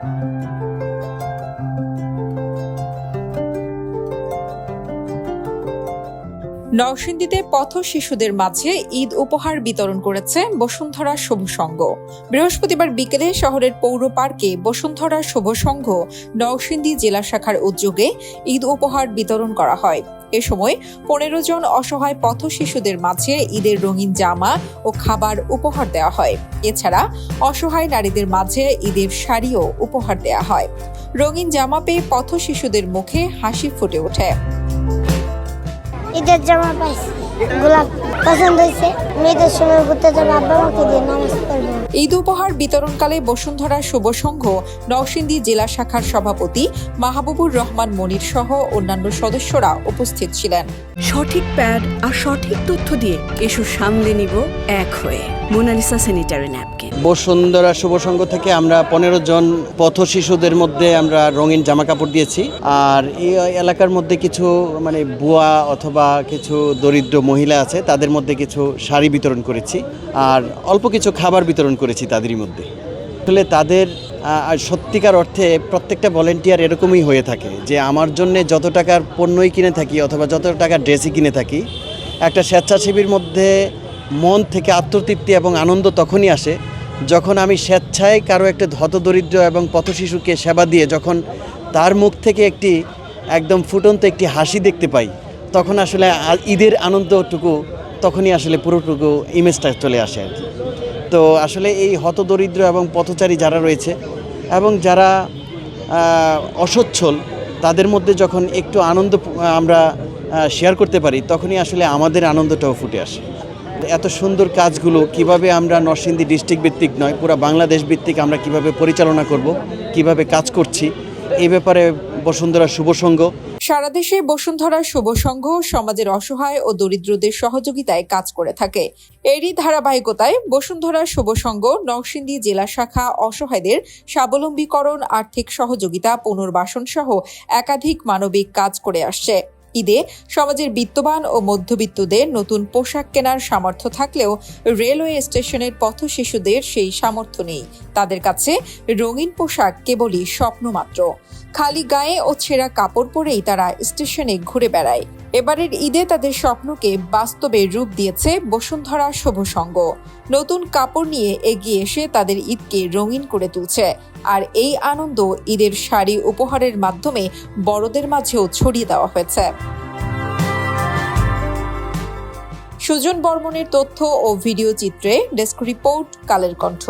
Música নরসিংদীতে পথ শিশুদের মাঝে ঈদ উপহার বিতরণ করেছে বসুন্ধরা শুভ সংঘ। বৃহস্পতিবার বিকেলে শহরের পৌর পার্কে বসুন্ধরা শুভ সংঘ নরসিংদী জেলা শাখার উদ্যোগে ঈদ উপহার বিতরণ করা হয়। এ সময় পনেরো জন অসহায় পথ শিশুদের মাঝে ঈদের রঙিন জামা ও খাবার উপহার দেওয়া হয়। এছাড়া অসহায় নারীদের মাঝে ঈদের শাড়িও উপহার দেওয়া হয়। রঙিন জামা পেয়ে পথ শিশুদের মুখে হাসি ফুটে ওঠে। ঈদের জামা পাইছি গোলাপ পছন্দ হয়েছে। মেয়েদের সময় ঘুরতে যাব আব্বা মাকে দিয়ে নামাজ পড়ব। ঈদ উপহার বিতরণকালে বসুন্ধরা শুভ সংঘ নরসিংদী জেলা শাখার সভাপতি মাহবুবুর রহমান মনির সহ অন্যান্য সদস্যরা উপস্থিত ছিলেন। সঠিক প্যাড আর সঠিক তথ্য দিয়ে এসো সামলে নিব এক হয়ে Monalisa sanitary napkin. Bashundhara Shuvo Sangha থেকে আমরা পনেরো জন পথ শিশুদের মধ্যে আমরা রঙিন জামা কাপড় দিয়েছি। আর এই এলাকার মধ্যে কিছু মানে বুয়া অথবা কিছু দরিদ্র মহিলা আছে, তাদের মধ্যে কিছু শাড়ি বিতরণ করেছি আর অল্প কিছু খাবার বিতরণ করেছি তাদেরই মধ্যে। আসলে তাদের সত্যিকার অর্থে প্রত্যেকটা ভলেন্টিয়ার এরকমই হয়ে থাকে যে আমার জন্য যত টাকার পণ্যই কিনে থাকি অথবা যত টাকার ড্রেসই কিনে থাকি, একটা স্বেচ্ছাসেবীর মধ্যে মন থেকে আত্মতৃপ্তি এবং আনন্দ তখনই আসে যখন আমি স্বেচ্ছায় কারও একটা হতদরিদ্র এবং পথশিশুকে সেবা দিয়ে যখন তার মুখ থেকে একটি একদম ফুটন্ত একটি হাসি দেখতে পাই। তখন আসলে ঈদের আনন্দটুকু, তখনই আসলে পুরোটুকু ইমেজটা চলে আসে আর কি। তো আসলে এই হতদরিদ্র এবং পথচারী যারা রয়েছে এবং যারা অসচ্ছল, তাদের মধ্যে যখন একটু আনন্দ আমরা শেয়ার করতে পারি, তখনই আসলে আমাদের আনন্দটাও ফুটে আসে। এত সুন্দর কাজগুলো কীভাবে আমরা নরসিংদী ডিস্ট্রিক্ট ভিত্তিক নয়, পুরো বাংলাদেশ ভিত্তিক আমরা কীভাবে পরিচালনা করব, কীভাবে কাজ করছি এই ব্যাপারে বসুন্ধরা শুভ সংঘ। সারা দেশে বসুন্ধরা শুভ সংঘ সমাজের অসহায় ও দরিদ্রদের সহযোগিতায় কাজ করে থাকে। এরই ধারাবাহিকতায় বসুন্ধরা শুভ সংঘ, নরসিংদী জেলা শাখা অসহায়দের স্বাবলম্বীকরণ, আর্থিক সহযোগিতা পুনর্বাসন সহ একাধিক মানবিক কাজ করে আসছে। ঈদে সমাজের বিত্তবান ও মধ্যবিত্তদের নতুন পোশাক কেনার সামর্থ্য থাকলেও রেলওয়ে স্টেশনের পথ শিশুদের সেই সামর্থ্য নেই। তাদের কাছে রঙিন পোশাক কেবলই স্বপ্ন মাত্র খালি গায়ে ও ছেঁড়া কাপড় পরেই তারা স্টেশনে ঘুরে বেড়ায়। এবারের ঈদে তাদের স্বপ্নকে বাস্তবে রূপ দিয়েছে বসুন্ধরা শুভ সংঘ। নতুন কাপড় নিয়ে এগিয়ে এসে তাদের ঈদকে রঙিন করে তুলছে। আর এই আনন্দ ঈদের শাড়ি উপহারের মাধ্যমে বড়দের মাঝেও ছড়িয়ে দেওয়া হয়েছে। সুজন বর্মনের তথ্য ও ভিডিও চিত্রে ডেস্ক রিপোর্ট, কালের কণ্ঠ।